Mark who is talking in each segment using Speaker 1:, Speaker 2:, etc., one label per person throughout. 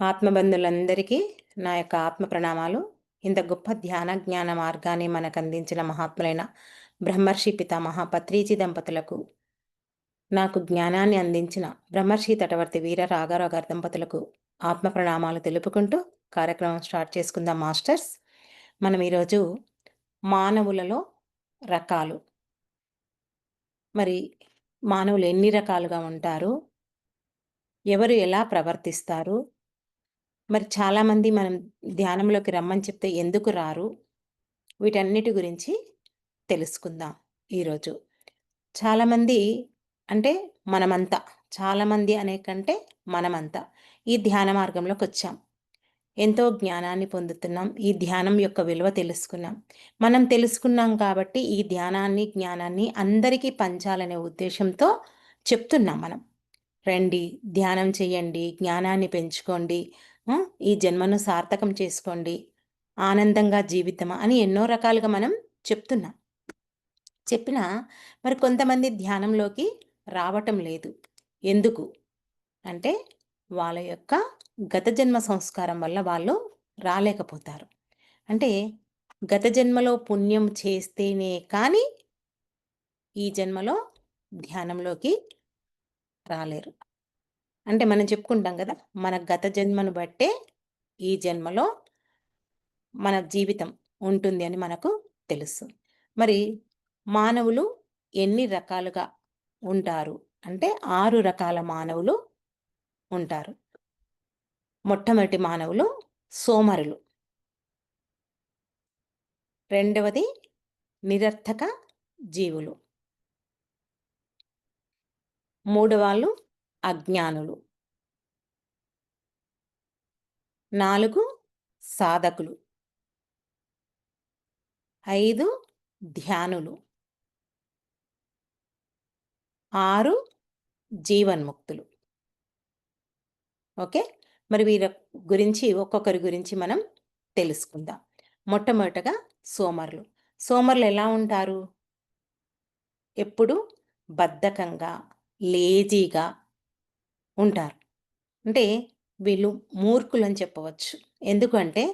Speaker 1: ఆత్మబంధులందరికీ నా యొక్క ఆత్మ ప్రణామాలు. ఇంత గొప్ప ధ్యాన జ్ఞాన మార్గాన్ని మనకు అందించిన మహాత్ములైన బ్రహ్మర్షి పితామహ పత్రీజీ దంపతులకు నాకు జ్ఞానాన్ని అందించిన బ్రహ్మర్షి తటవర్తి వీర రాఘారావు గారి దంపతులకు ఆత్మ ప్రణామాలు తెలుపుకుంటూ కార్యక్రమం స్టార్ట్ చేసుకుందాం మాస్టర్స్. మనం ఈరోజు మానవులలో రకాలు. మరి మానవులు ఎన్ని రకాలుగా ఉంటారు? ఎవరు ఎలా ప్రవర్తిస్తారు? మరి చాలామంది మనం ధ్యానంలోకి రమ్మని చెప్తే ఎందుకు రారు? వీటన్నిటి గురించి తెలుసుకుందాం ఈరోజు. చాలామంది అంటే మనమంతా చాలామంది అనే కంటే మనమంతా ఈ ధ్యాన మార్గంలోకి వచ్చాం. ఎంతో జ్ఞానాన్ని పొందుతున్నాం ఈ ధ్యానం యొక్క విలువ తెలుసుకున్నాం. మనం తెలుసుకున్నాం కాబట్టి ఈ ధ్యానాన్ని జ్ఞానాన్ని అందరికీ పంచాలనే ఉద్దేశంతో చెప్తున్నాం మనం. రండి ధ్యానం చేయండి జ్ఞానాన్ని పెంచుకోండి ఈ జన్మను సార్థకం చేసుకోండి. ఆనందంగా జీవితం అని ఎన్నో రకాలుగా మనం చెప్తున్నాం. చెప్పినా మరి కొంతమంది ధ్యానంలోకి రావటం లేదు. ఎందుకు? అంటే వాళ్ళ యొక్క గత జన్మ సంస్కారం వల్ల వాళ్ళు రాలేకపోతారు. అంటే గత జన్మలో పుణ్యం చేస్తేనే కానీ ఈ జన్మలో ధ్యానంలోకి రాలేరు. అంటే మనం చెప్పుకుంటాం కదా మన గత జన్మను బట్టే ఈ జన్మలో మన జీవితం ఉంటుంది అని మనకు తెలుసు. మరి మానవులు ఎన్ని రకాలుగా ఉంటారు? అంటే ఆరు రకాల మానవులు ఉంటారు. మొట్టమొదటి మానవులు సోమరులు. రెండవది నిరర్థక జీవులు. మూడవాళ్ళు అజ్ఞానులు. నాలుగు సాధకులు. ఐదు ధ్యానులు. ఆరు జీవన్ముక్తులు. ఓకే? మరి వీరి గురించి ఒక్కొక్కరి గురించి మనం తెలుసుకుందాం. మొట్టమొదటగా సోమరులు. సోమరులు ఎలా ఉంటారు? ఎప్పుడు బద్ధకంగా లేజీగా ఉంటారు. అంటే వీళ్ళు మూర్ఖులు అని చెప్పవచ్చు. ఎందుకంటే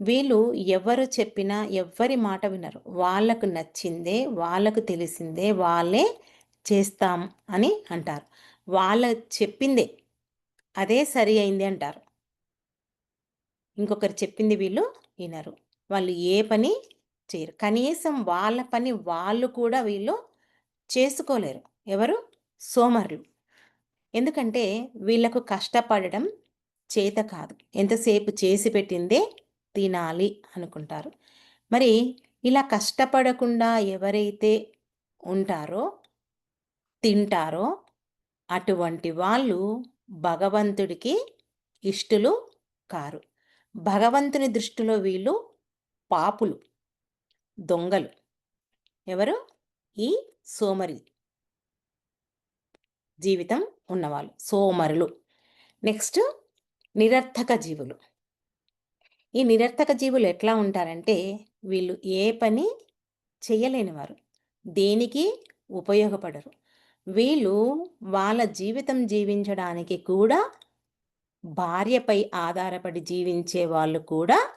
Speaker 1: వీళ్ళు ఎవరు చెప్పినా ఎవరి మాట వినరు. వాళ్ళకు నచ్చిందే వాళ్ళకు తెలిసిందే వాళ్ళే చేస్తాం అని అంటారు. వాళ్ళ చెప్పిందే అదే సరి అయింది అంటారు. ఇంకొకరు చెప్పింది వీళ్ళు వినరు. వాళ్ళు ఏ పని చేయరు. కనీసం వాళ్ళ పని వాళ్ళు కూడా వీళ్ళు చేసుకోలేరు. ఎవరు? సోమరులు. ఎందుకంటే వీళ్ళకు కష్టపడడం చేత కాదు. ఎంతసేపు చేసి పెట్టిందే తినాలి అనుకుంటారు. మరి ఇలా కష్టపడకుండా ఎవరైతే ఉంటారో తింటారో అటువంటి వాళ్ళు భగవంతుడికి ఇష్టలు కారు. భగవంతుని దృష్టిలో వీళ్ళు పాపులు దొంగలు. ఎవరు? ఈ సోమరి. జీవితం ఉన్నవాళ్ళు సోమరులు. నెక్స్ట్ నిరర్థక జీవులు. ఈ నిరర్థక జీవులు ఎట్లా ఉంటారంటే వీళ్ళు ఏ పని చేయలేనివారు దేనికి ఉపయోగపడరు. వీళ్ళు వాళ్ళ జీవితం జీవించడానికి కూడా భార్యపై ఆధారపడి జీవించే వాళ్ళు కూడా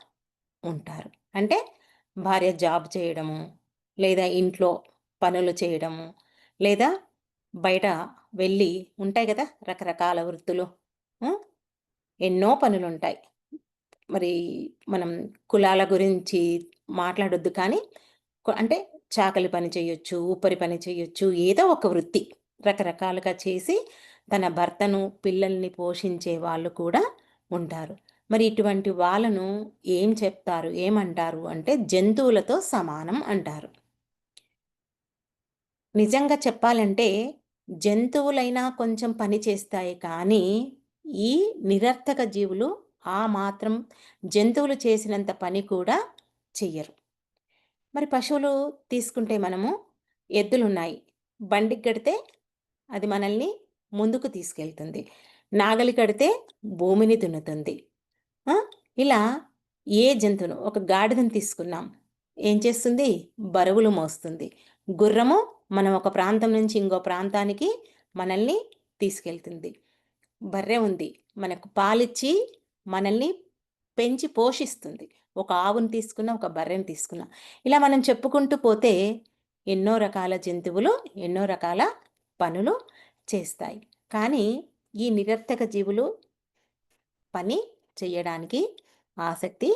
Speaker 1: ఉంటారు. అంటే భార్య జాబ్ చేయడము లేదా ఇంట్లో పనులు చేయడము లేదా బయట వెళ్ళి ఉంటాయి కదా రకరకాల వృత్తులు ఎన్నో పనులు ఉంటాయి మరి మనం కులాల గురించి మాట్లాడొద్దు కానీ అంటే చాకలి పని చేయొచ్చు ఊపరి పని చేయొచ్చు ఏదో ఒక వృత్తి రకరకాలుగా చేసి తన భర్తను పిల్లల్ని పోషించే వాళ్ళు కూడా ఉంటారు. మరి ఇటువంటి వాళ్ళను ఏం చెప్తారు ఏమంటారు అంటే జంతువులతో సమానం అంటారు. నిజంగా చెప్పాలంటే జంతువులైనా కొంచెం పని చేస్తాయి కానీ ఈ నిరర్థక జీవులు ఆ మాత్రం జంతువులు చేసినంత పని కూడా చెయ్యరు. మరి పశువులు తీసుకుంటే మనము ఎద్దులున్నాయి. బండికి కడితే అది మనల్ని ముందుకు తీసుకెళ్తుంది. నాగలి కడితే భూమిని దున్నుతుంది. ఇలా ఏ జంతువును ఒక గాడిదను తీసుకున్నాం. ఏం చేస్తుంది? బరువులు మోస్తుంది. గుర్రము మనం ఒక ప్రాంతం నుంచి ఇంకో ప్రాంతానికి మనల్ని తీసుకెళ్తుంది. బర్రె ఉంది మనకు పాలిచ్చి మనల్ని పెంచి పోషిస్తుంది. ఒక ఆవును తీసుకున్న ఒక బర్రెని తీసుకున్న. ఇలా మనం చెప్పుకుంటూ పోతే ఎన్నో రకాల జంతువులు ఎన్నో రకాల పనులు చేస్తాయి. కానీ ఈ నిరర్థక జీవులు పని చేయడానికి ఆసక్తి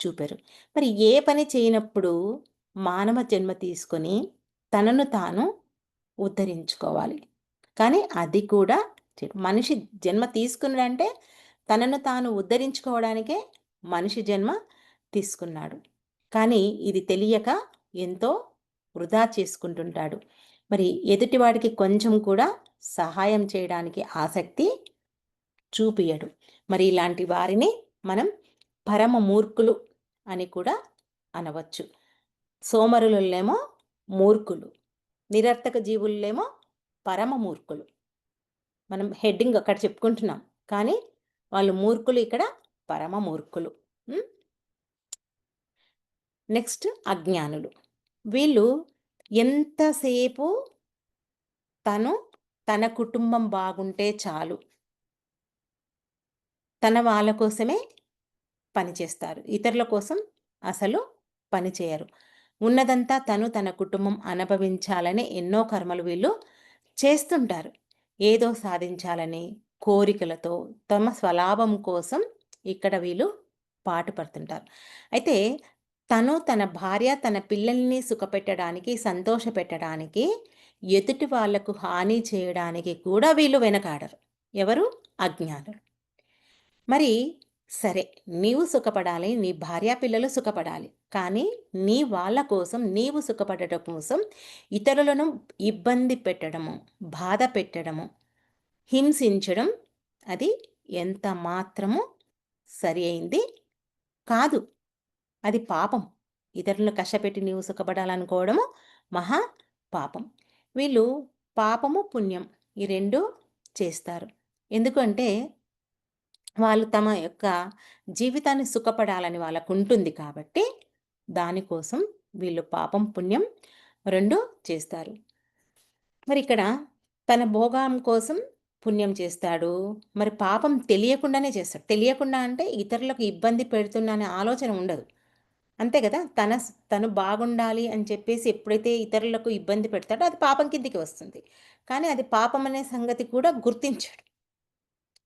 Speaker 1: చూపారు. మరి ఏ పని చేయనప్పుడు మానవ జన్మ తీసుకొని తనను తాను ఉద్ధరించుకోవాలి. కానీ అది కూడా మనిషి జన్మ తీసుకున్నాడంటే తనను తాను ఉద్ధరించుకోవడానికే మనిషి జన్మ తీసుకున్నాడు. కానీ ఇది తెలియక ఎంతో వృధా చేసుకుంటుంటాడు. మరి ఎదుటివాడికి కొంచెం కూడా సహాయం చేయడానికి ఆసక్తి చూపియడు. మరి ఇలాంటి వారిని మనం పరమ మూర్ఖులు అని కూడా అనవచ్చు. సోమరులేమో మూర్ఖులు. నిరర్థక జీవులేమో పరమ మూర్ఖులు. మనం హెడ్డింగ్ అక్కడ చెప్పుకుంటున్నాం. కానీ వాళ్ళు మూర్ఖులు ఇక్కడ పరమ మూర్ఖులు. నెక్స్ట్ అజ్ఞానులు. వీళ్ళు ఎంతసేపు తను తన కుటుంబం బాగుంటే చాలు. తన వాళ్ళ కోసమే పనిచేస్తారు. ఇతరుల కోసం అసలు పనిచేయరు. ఉన్నదంతా తను తన కుటుంబం అనుభవించాలని ఎన్నో కర్మలు వీళ్ళు చేస్తుంటారు. ఏదో సాధించాలని కోరికలతో తమ స్వలాభం కోసం ఇక్కడ వీళ్ళు పాటుపడుతుంటారు. అయితే తను తన భార్య తన పిల్లల్ని సుఖపెట్టడానికి సంతోషపెట్టడానికి ఎదుటి వాళ్ళకు హాని చేయడానికి కూడా వీళ్ళు వెనకాడరు. ఎవరు? అజ్ఞానులు. మరి సరే నీవు సుఖపడాలి నీ భార్య పిల్లలు సుఖపడాలి. కానీ నీ వాళ్ళ కోసం నీవు సుఖపడటం కోసం ఇతరులను ఇబ్బంది పెట్టడము బాధ పెట్టడము హింసించడం అది ఎంత మాత్రము సరి అయింది కాదు. అది పాపం. ఇతరులను కష్టపెట్టి నీవు సుఖపడాలనుకోవడము మహా పాపం. వీళ్ళు పాపము పుణ్యం ఈ రెండు చేస్తారు. ఎందుకంటే వాళ్ళు తమ యొక్క జీవితాన్ని సుఖపడాలని వాళ్ళకు ఉంటుంది కాబట్టి దానికోసం వీళ్ళు పాపం పుణ్యం రెండు చేస్తారు. మరి ఇక్కడ తన భోగం కోసం పుణ్యం చేస్తాడు. మరి పాపం తెలియకుండానే చేస్తాడు. తెలియకుండా అంటే ఇతరులకు ఇబ్బంది పెడుతున్నా ఆలోచన ఉండదు. అంతే కదా? తన తను బాగుండాలి అని చెప్పేసి ఎప్పుడైతే ఇతరులకు ఇబ్బంది పెడతాడో అది పాపం కిందికి వస్తుంది. కానీ అది పాపం అనే సంగతి కూడా గుర్తించాడు.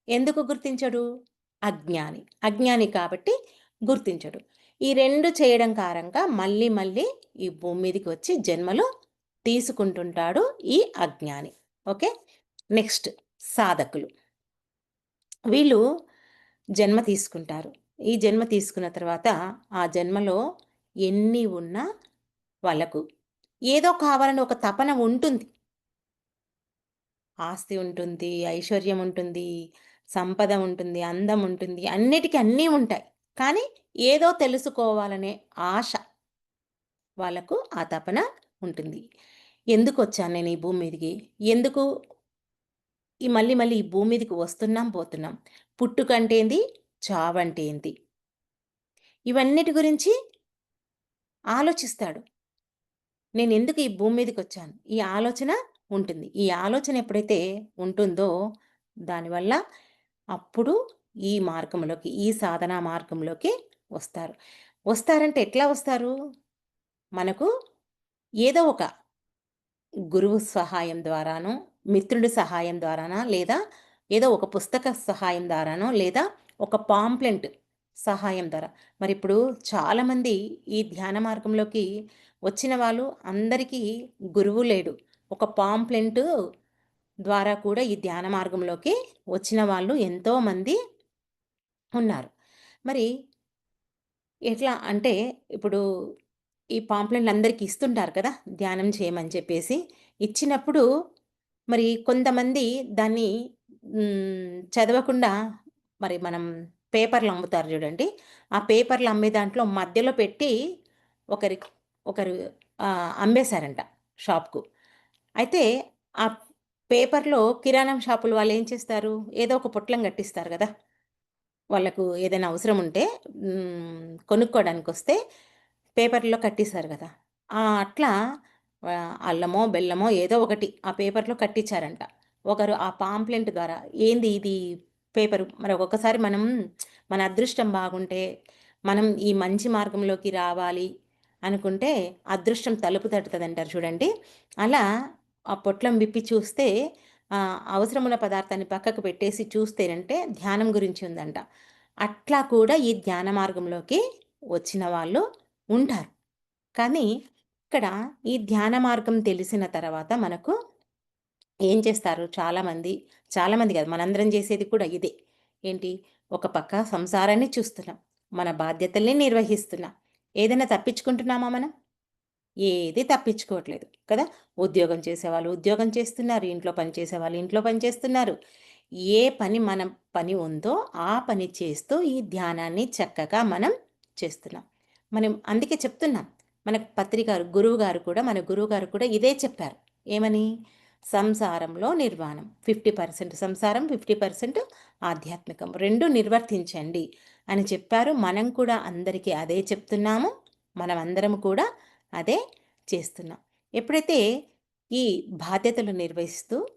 Speaker 1: ఎందుకు గుర్తించడు? అజ్ఞాని. అజ్ఞాని కాబట్టి గుర్తించడు. ఈ రెండు చేయడం కారణంగా మళ్ళీ మళ్ళీ ఈ భూమి మీదకి వచ్చి జన్మలు తీసుకుంటుంటాడు ఈ అజ్ఞాని. ఓకే? నెక్స్ట్ సాధకులు. వీళ్ళు జన్మ తీసుకుంటారు. ఈ జన్మ తీసుకున్న తర్వాత ఆ జన్మలో ఎన్ని ఉన్నా వాళ్ళకు ఏదో కావాలని ఒక తపన ఉంటుంది. ఆస్తి ఉంటుంది ఐశ్వర్యం ఉంటుంది సంపద ఉంటుంది అందం ఉంటుంది అన్నిటికీ అన్నీ ఉంటాయి. కానీ ఏదో తెలుసుకోవాలనే ఆశ వాళ్ళకు ఆ తపన ఉంటుంది. ఎందుకు వచ్చాను నేను ఈ భూమి మీదకి? ఎందుకు ఈ మళ్ళీ మళ్ళీ ఈ భూమి మీదకి వస్తున్నాం పోతున్నాం? పుట్టుకంటేంది చావంటే ఏంది? ఇవన్నిటి గురించి ఆలోచిస్తాడు. నేను ఎందుకు ఈ భూమి మీదకి వచ్చాను? ఈ ఆలోచన ఉంటుంది. ఈ ఆలోచన ఎప్పుడైతే ఉంటుందో దానివల్ల అప్పుడు ఈ మార్గంలోకి ఈ సాధనా మార్గంలోకి వస్తారు. వస్తారంటే ఎట్లా వస్తారు? మనకు ఏదో ఒక గురువు సహాయం ద్వారానో మిత్రుడి సహాయం ద్వారానా లేదా ఏదో ఒక పుస్తక సహాయం ద్వారానో లేదా ఒక పాంప్లెంట్ సహాయం ద్వారా. మరి ఇప్పుడు చాలామంది ఈ ధ్యాన మార్గంలోకి వచ్చిన వాళ్ళు అందరికీ గురువు లేడు. ఒక పాంప్లెంట్ ద్వారా కూడా ఈ ధ్యాన మార్గంలోకి వచ్చిన వాళ్ళు ఎంతోమంది ఉన్నారు. మరి ఎట్లా అంటే ఇప్పుడు ఈ పాంప్లెంట్లు అందరికీ ఇస్తుంటారు కదా ధ్యానం చేయమని చెప్పేసి. ఇచ్చినప్పుడు మరి కొంతమంది దాన్ని చదవకుండా మరి మనం పేపర్లు అమ్ముతారు చూడండి. ఆ పేపర్లు అమ్మే దాంట్లో మధ్యలో పెట్టి ఒకరి ఒకరు అమ్మేశారంట షాప్కు. అయితే ఆ పేపర్లో కిరాణం షాపుల వాళ్ళు ఏం చేస్తారు? ఏదో ఒక పొట్లం కట్టిస్తారు కదా! వాళ్ళకు ఏదైనా అవసరం ఉంటే కొనుక్కోవడానికి వస్తే పేపర్లో కట్టిస్తారు కదా! అట్లా అల్లమో బెల్లమో ఏదో ఒకటి ఆ పేపర్లో కట్టించారంట. ఒకరు ఆ పాంప్లెంట్ ద్వారా ఏంది ఇది పేపర్? మరి ఒక్కొక్కసారి మనం మన అదృష్టం బాగుంటే మనం ఈ మంచి మార్గంలోకి రావాలి అనుకుంటే అదృష్టం తలుపు తట్టుతుంది అంటారు చూడండి. అలా ఆ పొట్లం విప్పి చూస్తే అవసరమున్న పదార్థాన్ని పక్కకు పెట్టేసి చూస్తేనంటే ధ్యానం గురించి ఉందంట. అట్లా కూడా ఈ ధ్యాన మార్గంలోకి వచ్చిన వాళ్ళు ఉంటారు. కానీ ఇక్కడ ఈ ధ్యాన మార్గం తెలిసిన తర్వాత మనకు ఏం చేస్తారు? చాలామంది చాలామంది కాదు మనందరం చేసేది కూడా ఇదే. ఏంటి? ఒక పక్క సంసారాన్ని చూస్తున్నాం. మన బాధ్యతల్ని నిర్వహిస్తున్నాం. ఏదైనా తప్పించుకుంటున్నామా మనం? ఏది తప్పించుకోవట్లేదు కదా? ఉద్యోగం చేసేవాళ్ళు ఉద్యోగం చేస్తున్నారు ఇంట్లో పని చేసేవాళ్ళు ఇంట్లో పని చేస్తున్నారు. ఏ పని మన పని ఉందో ఆ పని చేస్తూ ఈ ధ్యానాన్ని చక్కగా మనం చేస్తున్నాం. మనం అందుకే చెప్తున్నాం మన పత్రికారు గురువు గారు కూడా మన గురువు గారు కూడా ఇదే చెప్పారు. ఏమని? సంసారంలో నిర్వాణం ఫిఫ్టీ పర్సెంట్ సంసారం ఫిఫ్టీ పర్సెంట్ ఆధ్యాత్మికం రెండు నిర్వర్తించండి అని చెప్పారు. మనం కూడా అందరికీ అదే చెప్తున్నాము. మనం అందరం కూడా అదే చేస్తున్నాం. ఎప్పుడైతే ఈ బాధ్యతలు నిర్వహిస్తూ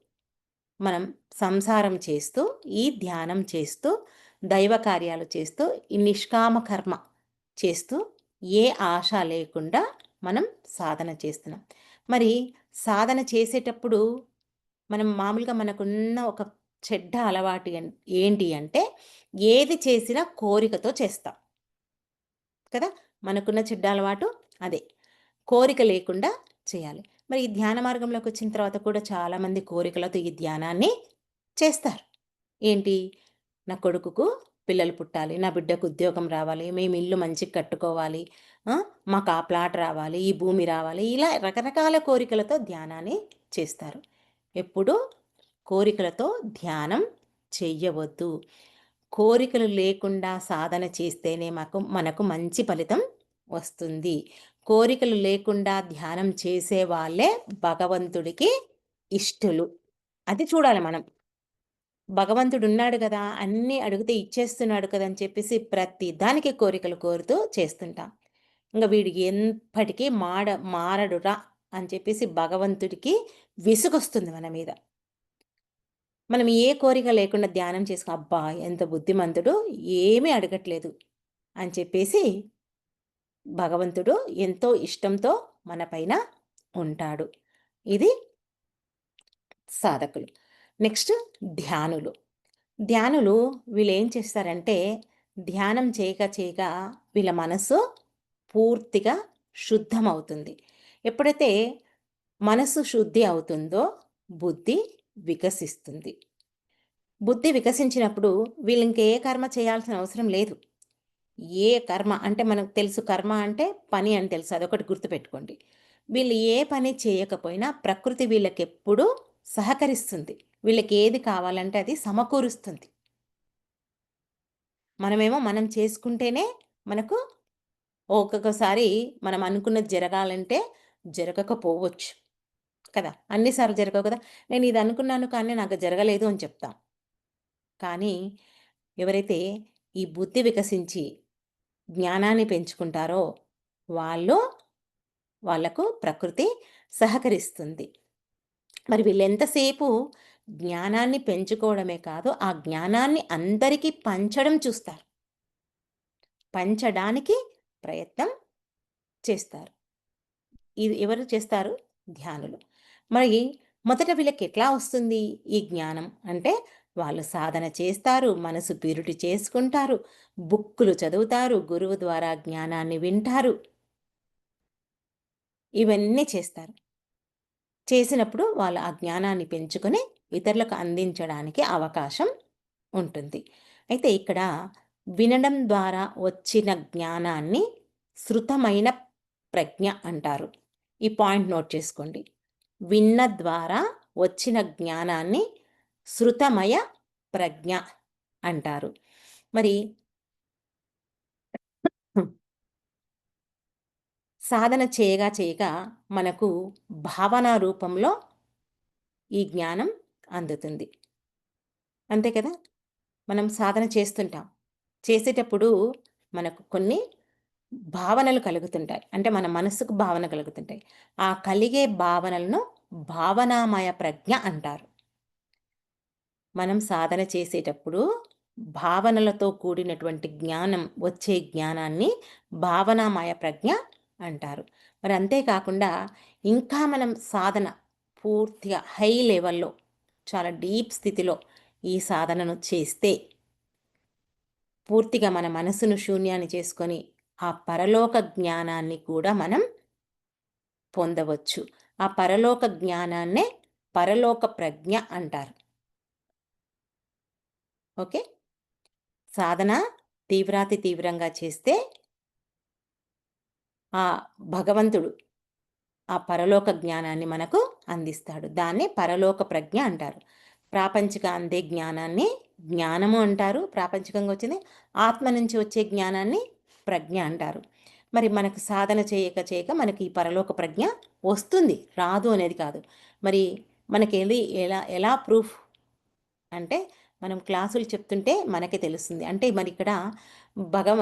Speaker 1: మనం సంసారం చేస్తూ ఈ ధ్యానం చేస్తూ దైవ కార్యాలు చేస్తూ ఈ నిష్కామ కర్మ చేస్తూ ఏ ఆశ లేకుండా మనం సాధన చేస్తున్నాం. మరి సాధన చేసేటప్పుడు మనం మామూలుగా మనకున్న ఒక చెడ్డ అలవాటు ఏంటి అంటే ఏది చేసినా కోరికతో చేస్తాం. కదా? మనకున్న చెడ్డ అలవాటు అదే. కోరిక లేకుండా చేయాలి. మరి ఈ ధ్యాన మార్గంలోకి వచ్చిన తర్వాత కూడా చాలామంది కోరికలతో ఈ ధ్యానాన్ని చేస్తారు. ఏంటి? నా కొడుకుకు పిల్లలు పుట్టాలి నా బిడ్డకు ఉద్యోగం రావాలి మేము ఇల్లు మంచిగా కట్టుకోవాలి మాకు ఆ ప్లాట్ రావాలి ఈ భూమి రావాలి ఇలా రకరకాల కోరికలతో ధ్యానాన్ని చేస్తారు. ఎప్పుడు కోరికలతో ధ్యానం చెయ్యవద్దు. కోరికలు లేకుండా సాధన చేస్తేనే మాకు మనకు మంచి ఫలితం వస్తుంది. కోరికలు లేకుండా ధ్యానం చేసే వాళ్ళే భగవంతుడికి ఇష్టలు. అది చూడాలి మనం. భగవంతుడు ఉన్నాడు కదా అన్నీ అడిగితే ఇచ్చేస్తున్నాడు కదా అని చెప్పేసి ప్రతి దానికి కోరికలు కోరుతూ చేస్తుంటాం. ఇంకా వీడికి ఎప్పటికీ మాడ మారడురా అని చెప్పేసి భగవంతుడికి విసుగొస్తుంది మన మీద. మనం ఏ కోరిక లేకుండా ధ్యానం చేసుకో అబ్బా ఎంత బుద్ధిమంతుడు ఏమీ అడగట్లేదు అని చెప్పేసి భగవంతుడు ఎంతో ఇష్టంతో మన పైన ఉంటాడు. ఇది సాధకులు. నెక్స్ట్ ధ్యానులు. ధ్యానులు వీళ్ళు ఏం చేస్తారంటే ధ్యానం చేయక చేయక వీళ్ళ మనసు పూర్తిగా శుద్ధమవుతుంది. ఎప్పుడైతే మనసు శుద్ధి అవుతుందో బుద్ధి వికసిస్తుంది. బుద్ధి వికసించినప్పుడు వీళ్ళు ఇంకే కర్మ చేయాల్సిన అవసరం లేదు. ఏ కర్మ అంటే మనకు తెలుసు కర్మ అంటే పని అని తెలుసు అదొకటి గుర్తుపెట్టుకోండి. వీళ్ళు ఏ పని చేయకపోయినా ప్రకృతి వీళ్ళకి ఎప్పుడూ సహకరిస్తుంది. వీళ్ళకి ఏది కావాలంటే అది సమకూరుస్తుంది. మనమేమో మనం చేసుకుంటేనే మనకు ఒక్కొక్కసారి మనం అనుకున్నది జరగాలంటే జరగకపోవచ్చు కదా. అన్నిసార్లు జరగవు కదా. నేను ఇది అనుకున్నాను కానీ నాకు జరగలేదు అని చెప్తాం. కానీ ఎవరైతే ఈ బుద్ధి వికసించి జ్ఞానాన్ని పెంచుకుంటారో వాళ్ళు వాళ్ళకు ప్రకృతి సహకరిస్తుంది. మరి వీళ్ళు ఎంతసేపు జ్ఞానాన్ని పెంచుకోవడమే కాదు ఆ జ్ఞానాన్ని అందరికీ పంచడం చూస్తారు. పంచడానికి ప్రయత్నం చేస్తారు. ఇది ఎవరు చేస్తారు? ధ్యానులు. మరి మొదట వీళ్ళకి ఎట్లా వస్తుంది ఈ జ్ఞానం? అంటే వాళ్ళు సాధన చేస్తారు మనసు పీరుటి చేసుకుంటారు బుక్కులు చదువుతారు గురువు ద్వారా జ్ఞానాన్ని వింటారు. ఇవన్నీ చేస్తారు. చేసినప్పుడు వాళ్ళు ఆ జ్ఞానాన్ని పెంచుకొని ఇతరులకు అందించడానికి అవకాశం ఉంటుంది. అయితే ఇక్కడ వినడం ద్వారా వచ్చిన జ్ఞానాన్ని శృతమైన ప్రజ్ఞ అంటారు. ఈ పాయింట్ నోట్ చేసుకోండి. విన్న ద్వారా వచ్చిన జ్ఞానాన్ని శృతమయ ప్రజ్ఞ అంటారు. మరి సాధన చేయగా చేయగా మనకు భావన రూపంలో ఈ జ్ఞానం అందుతుంది. అంతే కదా? మనం సాధన చేస్తుంటాం. చేసేటప్పుడు మనకు కొన్ని భావనలు కలుగుతుంటాయి. అంటే మన మనసుకు భావన కలుగుతుంటాయి. ఆ కలిగే భావనలను భావనామయ ప్రజ్ఞ అంటారు. మనం సాధన చేసేటప్పుడు భావనలతో కూడినటువంటి జ్ఞానం వచ్చే జ్ఞానాన్ని భావనామయ ప్రజ్ఞ అంటారు. మరి అంతేకాకుండా ఇంకా మనం సాధన పూర్తిగా హై లెవెల్లో చాలా డీప్ స్థితిలో ఈ సాధనను చేస్తే పూర్తిగా మన మనసును శూన్యాన్ని చేసుకొని ఆ పరలోక జ్ఞానాన్ని కూడా మనం పొందవచ్చు. ఆ పరలోక జ్ఞానాన్నే పరలోక ప్రజ్ఞ అంటారు. ఓకే. సాధన తీవ్రాతి తీవ్రంగా చేస్తే ఆ భగవంతుడు ఆ పరలోక జ్ఞానాన్ని మనకు అందిస్తాడు. దాన్ని పరలోక ప్రజ్ఞ అంటారు. ప్రాపంచిక అందే జ్ఞానాన్ని జ్ఞానము అంటారు. ప్రాపంచికంగా వచ్చింది ఆత్మ నుంచి వచ్చే జ్ఞానాన్ని ప్రజ్ఞ అంటారు. మరి మనకు సాధన చేయక చేయక మనకి ఈ పరలోక ప్రజ్ఞ వస్తుంది. రాదు అనేది కాదు. మరి మనకి ఎలా ఎలా ప్రూఫ్ అంటే మనం క్లాసులు చెప్తుంటే మనకే తెలుస్తుంది. అంటే మరి ఇక్కడ భగవ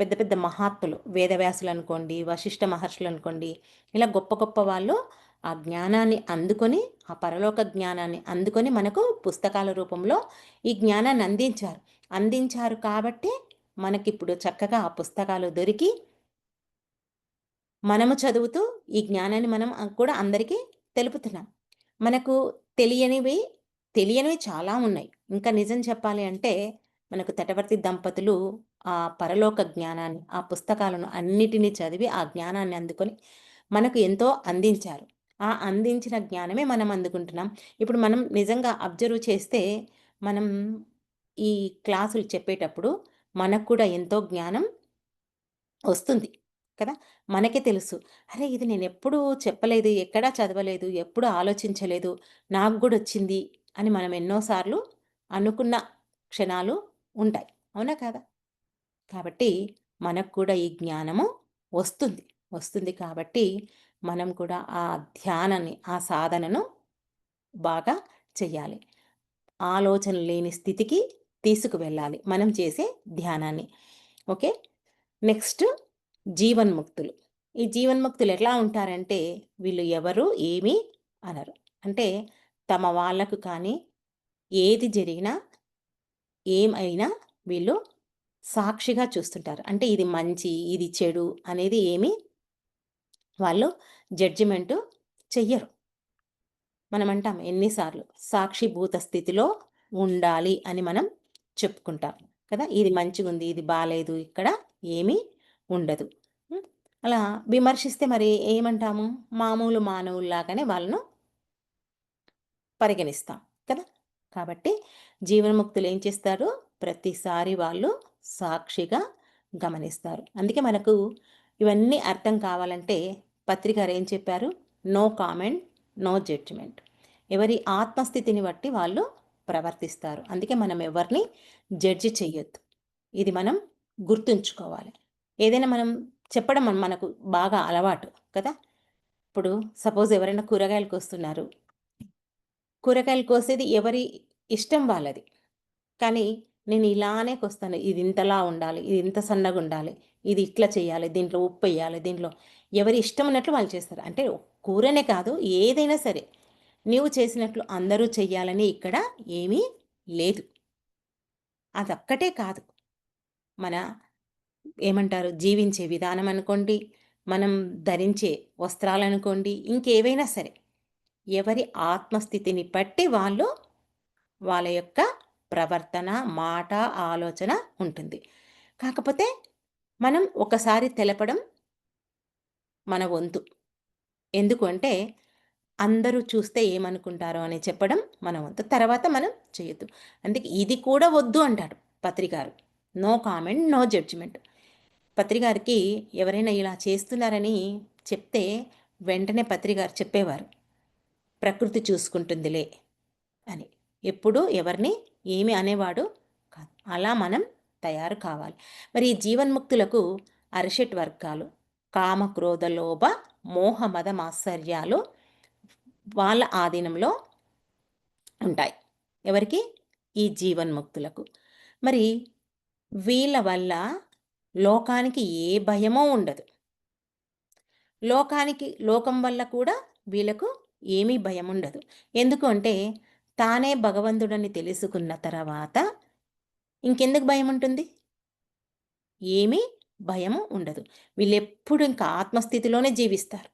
Speaker 1: పెద్ద పెద్ద మహాత్ములు వేదవ్యాసులు అనుకోండి వశిష్ఠ మహర్షులు అనుకోండి ఇలా గొప్ప గొప్ప వాళ్ళు ఆ జ్ఞానాన్ని అందుకొని ఆ పరలోక జ్ఞానాన్ని అందుకొని మనకు పుస్తకాల రూపంలో ఈ జ్ఞానాన్ని అందించారు. అందించారు కాబట్టి మనకిప్పుడు చక్కగా ఆ పుస్తకాలు దొరికి మనము చదువుతూ ఈ జ్ఞానాన్ని మనం కూడా అందరికీ తెలుపుతున్నాం. మనకు తెలియనివి తెలియనివి చాలా ఉన్నాయి. ఇంకా నిజం చెప్పాలి అంటే మనకు తటవర్తి దంపతులు ఆ పరలోక జ్ఞానాన్ని ఆ పుస్తకాలను అన్నిటినీ చదివి ఆ జ్ఞానాన్ని అందుకొని మనకు ఎంతో అందించారు. ఆ అందించిన జ్ఞానమే మనం అందుకుంటున్నాం. ఇప్పుడు మనం నిజంగా అబ్జర్వ్ చేస్తే మనం ఈ క్లాసులు చెప్పేటప్పుడు మనకు కూడా ఎంతో జ్ఞానం వస్తుంది కదా? మనకే తెలుసు. అరే ఇది నేను ఎప్పుడూ చెప్పలేదు ఎక్కడా చదవలేదు ఎప్పుడు ఆలోచించలేదు నాకు కూడా వచ్చింది అని మనం ఎన్నోసార్లు అనుకున్న క్షణాలు ఉంటాయి. అవునా కదా? కాబట్టి మనకు కూడా ఈ జ్ఞానము వస్తుంది. వస్తుంది కాబట్టి మనం కూడా ఆ ధ్యానాన్ని ఆ సాధనను బాగా చెయ్యాలి. ఆలోచన లేని స్థితికి తీసుకువెళ్ళాలి మనం చేసే ధ్యానాన్ని. ఓకే? నెక్స్ట్ జీవన్ముక్తులు. ఈ జీవన్ముక్తులు ఎట్లా ఉంటారంటే వీళ్ళు ఎవరు ఏమీ అనరు. అంటే తమ వాళ్ళకు కానీ ఏది జరిగినా ఏమైనా వీళ్ళు సాక్షిగా చూస్తుంటారు. అంటే ఇది మంచి ఇది చెడు అనేది ఏమి వాళ్ళు జడ్జిమెంటు చెయ్యరు. మనం అంటాం ఎన్నిసార్లు సాక్షిభూత స్థితిలో ఉండాలి అని మనం చెప్పుకుంటాం కదా. ఇది మంచిగా ఉంది ఇది బాగాలేదు ఇక్కడ ఏమీ ఉండదు. అలా విమర్శిస్తే మరి ఏమంటాము? మామూలు మానవుల్లాగానే వాళ్ళను పరిగణిస్తాం కదా? కాబట్టి జీవన్ముక్తులు ఏం చేస్తారు? ప్రతిసారి వాళ్ళు సాక్షిగా గమనిస్తారు. అందుకే మనకు ఇవన్నీ అర్థం కావాలంటే పత్రికారు ఏం చెప్పారు? No comment no judgement. ఎవరి ఆత్మస్థితిని బట్టి వాళ్ళు ప్రవర్తిస్తారు. అందుకే మనం ఎవరిని జడ్జి చెయ్యొద్దు. ఇది మనం గుర్తుంచుకోవాలి. ఏదైనా మనం చెప్పడం మనకు బాగా అలవాటు కదా? ఇప్పుడు సపోజ్ ఎవరైనా కూరగాయలకు వస్తున్నారు. కూరగాయలు కోసేది ఎవరి ఇష్టం వాళ్ళది. కానీ నేను ఇలానే కొస్తాను. ఇది ఇంతలా ఉండాలి ఇది ఇంత సన్నగా ఉండాలి ఇది ఇట్లా చేయాలి దీంట్లో ఉప్పు వేయాలి దీంట్లో ఎవరి ఇష్టం ఉన్నట్లు వాళ్ళు చేస్తారు. అంటే కూరనే కాదు ఏదైనా సరే. నీవు చేసినట్లు అందరూ చెయ్యాలని ఇక్కడ ఏమీ లేదు. అదొక్కటే కాదు. మన ఏమంటారు? జీవించే విధానం అనుకోండి మనం ధరించే వస్త్రాలు అనుకోండి ఇంకేవైనా సరే. ఎవరి ఆత్మస్థితిని బట్టి వాళ్ళు వాళ్ళ యొక్క ప్రవర్తన మాట ఆలోచన ఉంటుంది. కాకపోతే మనం ఒకసారి తెలపడం మన వంతు. ఎందుకు అంటే అందరూ చూస్తే ఏమనుకుంటారో అని చెప్పడం మన వంతు. తర్వాత మనం చేయొద్దు. అందుకే ఇది కూడా వద్దు అంటాడు పత్రికారు. No comment no judgement. పత్రికారికి ఎవరైనా ఇలా చేస్తున్నారని చెప్తే వెంటనే పత్రికారు చెప్పేవారు. ప్రకృతి చూసుకుంటుందిలే అని. ఎప్పుడు ఎవరిని ఏమి అనేవాడు కాదు. అలా మనం తయారు కావాలి. మరి ఈ జీవన్ముక్తులకు అరిషట్ వర్గాలు కామ క్రోధ లోభ మోహ మద మాత్సర్యాలు వాళ్ళ ఆధీనంలో ఉంటాయి. ఎవరికి? ఈ జీవన్ముక్తులకు. మరి వీళ్ళ వల్ల లోకానికి ఏ భయమో ఉండదు. లోకానికి లోకం వల్ల కూడా వీళ్ళకు ఏమీ భయం ఉండదు ఎందుకు అంటే తానే భగవంతుడని తెలుసుకున్న తర్వాత ఇంకెందుకు భయం ఉంటుంది ఏమీ భయము ఉండదు. వీళ్ళెప్పుడు ఇంకా ఆత్మస్థితిలోనే జీవిస్తారు.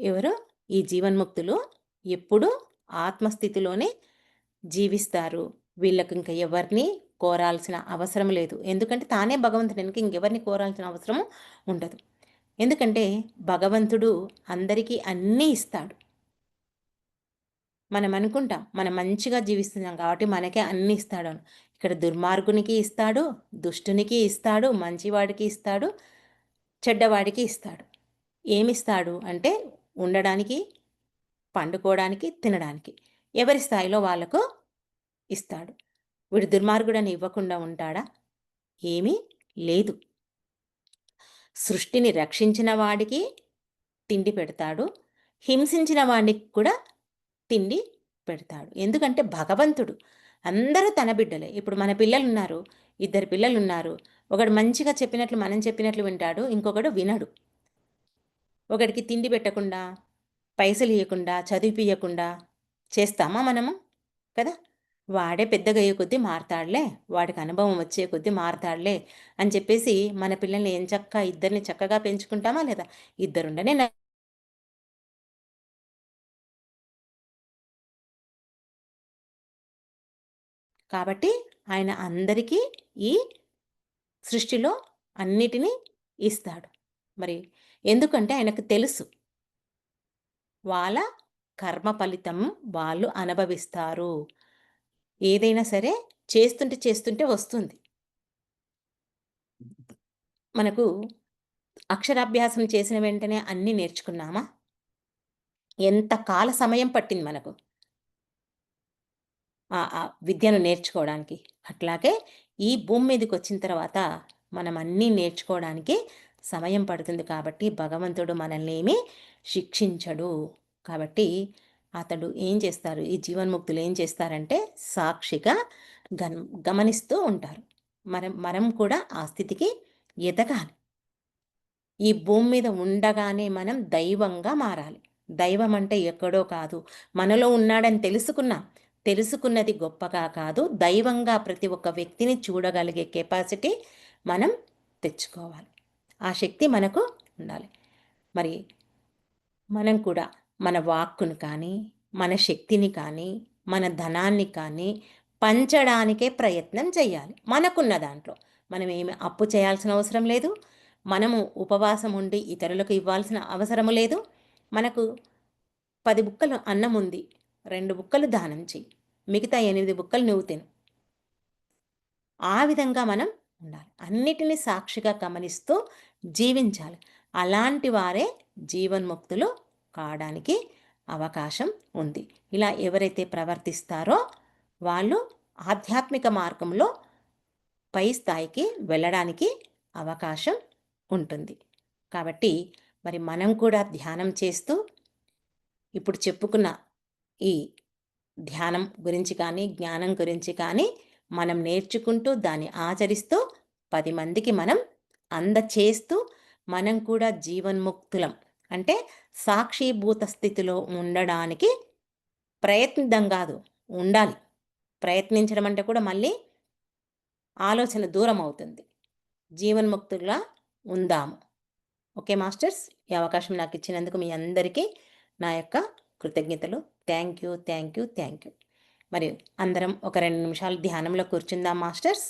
Speaker 1: ఎవరు? ఈ జీవన్ముక్తులు ఎప్పుడు ఆత్మస్థితిలోనే జీవిస్తారు. వీళ్ళకి ఇంకా ఎవరిని కోరాల్సిన అవసరం లేదు. ఎందుకంటే తానే భగవంతుడు. ఇంకెవరిని కోరాల్సిన అవసరం ఉండదు. ఎందుకంటే భగవంతుడు అందరికీ అన్నీ ఇస్తాడు. మనం అనుకుంటాం మనం మంచిగా జీవిస్తున్నాం కాబట్టి మనకే అన్ని ఇస్తాడు ఇక్కడ దుర్మార్గునికి ఇస్తాడు దుష్టునికి ఇస్తాడు మంచివాడికి ఇస్తాడు చెడ్డవాడికి ఇస్తాడు. ఏమిస్తాడు అంటే ఉండడానికి పండుకోవడానికి తినడానికి. ఎవరి స్థాయిలో వాళ్ళకు ఇస్తాడు. వీడు దుర్మార్గుడని ఇవ్వకుండా ఉంటాడా? ఏమీ లేదు. సృష్టిని రక్షించిన వాడికి తిండి పెడతాడు. హింసించిన వాడికి కూడా తిండి పెడతాడు. ఎందుకంటే భగవంతుడు. అందరూ తన బిడ్డలే. ఇప్పుడు మన పిల్లలు ఉన్నారు ఇద్దరు పిల్లలు ఉన్నారు ఒకడు మంచిగా చెప్పినట్లు మనం చెప్పినట్లు వింటాడు. ఇంకొకడు వినడు. ఒకడికి తిండి పెట్టకుండా పైసలు ఇవ్వకుండా చదివిపియకుండా చేస్తామా మనము? కదా? వాడే పెద్దగా అయ్యే కొద్దీ మారతాడులే వాడికి అనుభవం వచ్చే కొద్దీ మారతాడులే అని చెప్పేసి మన పిల్లల్ని ఏం చక్క ఇద్దరిని చక్కగా పెంచుకుంటామా లేదా? ఇద్దరుండనే కాబట్టి ఆయన అందరికీ ఈ సృష్టిలో అన్నిటినీ ఇస్తాడు. మరి ఎందుకంటే ఆయనకు తెలుసు. వాళ్ళ కర్మ ఫలితం వాళ్ళు అనుభవిస్తారు. ఏదైనా సరే చేస్తుంటే చేస్తుంటే వస్తుంది. మనకు అక్షరాభ్యాసం చేసిన వెంటనే అన్నీ నేర్చుకున్నామా? ఎంత కాల సమయం పట్టింది మనకు? ఆ విద్యను నేర్చుకోవడానికి. అట్లాగే ఈ భూమి మీదకి వచ్చిన తర్వాత మనం అన్నీ నేర్చుకోవడానికి సమయం పడుతుంది కాబట్టి భగవంతుడు మనల్ని ఏమీ శిక్షించడు. కాబట్టి అతడు ఏం చేస్తారు? ఈ జీవన్ముక్తులు ఏం చేస్తారంటే సాక్షిగా గన్ గమనిస్తూ ఉంటారు. మనం మనం కూడా ఆ స్థితికి ఎదగాలి. ఈ భూమి మీద ఉండగానే మనం దైవంగా మారాలి. దైవం అంటే ఎక్కడో కాదు. మనలో ఉన్నాడని తెలుసుకున్నాం. తెలుసుకున్నది గొప్పగా కాదు. దైవంగా ప్రతి ఒక్క వ్యక్తిని చూడగలిగే కెపాసిటీ మనం తెచ్చుకోవాలి. ఆ శక్తి మనకు ఉండాలి. మరి మనం కూడా మన వాక్కును కానీ మన శక్తిని కానీ మన ధనాన్ని కానీ పంచడానికే ప్రయత్నం చేయాలి. మనకున్న దాంట్లో. మనం ఏమి అప్పు చేయాల్సిన అవసరం లేదు. మనము ఉపవాసం ఉండి ఇతరులకు ఇవ్వాల్సిన అవసరము లేదు. మనకు పది బుక్కలు అన్నం ఉంది. రెండు బుక్కలు దానం చేయి మిగతా ఎనిమిది బుక్కలు నువ్వు తిను. ఆ విధంగా మనం ఉండాలి. అన్నిటినీ సాక్షిగా గమనిస్తూ జీవించాలి. అలాంటి వారే జీవన్ముక్తులు కావడానికి అవకాశం ఉంది. ఇలా ఎవరైతే ప్రవర్తిస్తారో వాళ్ళు ఆధ్యాత్మిక మార్గంలో పై స్థాయికి వెళ్ళడానికి అవకాశం ఉంటుంది. కాబట్టి మరి మనం కూడా ధ్యానం చేస్తూ ఇప్పుడు చెప్పుకున్న ఈ ధ్యానం గురించి కానీ జ్ఞానం గురించి కానీ మనం నేర్చుకుంటూ దాన్ని ఆచరిస్తూ పది మందికి మనం అందచేస్తూ మనం కూడా జీవన్ముక్తులం అంటే సాక్షిభూత స్థితిలో ఉండడానికి ప్రయత్నిద్దాం కాదు ఉండాలి. ప్రయత్నించడం అంటే కూడా మళ్ళీ ఆలోచన దూరం అవుతుంది. జీవన్ముక్తులుగా ఉందాము. ఓకే మాస్టర్స్ ఈ అవకాశం నాకు ఇచ్చినందుకు మీ అందరికీ నా యొక్క కృతజ్ఞతలు. Thank you thank you thank you మరి అందరం ఒక రెండు నిమిషాలు ధ్యానంలో కూర్చుందాం మాస్టర్స్.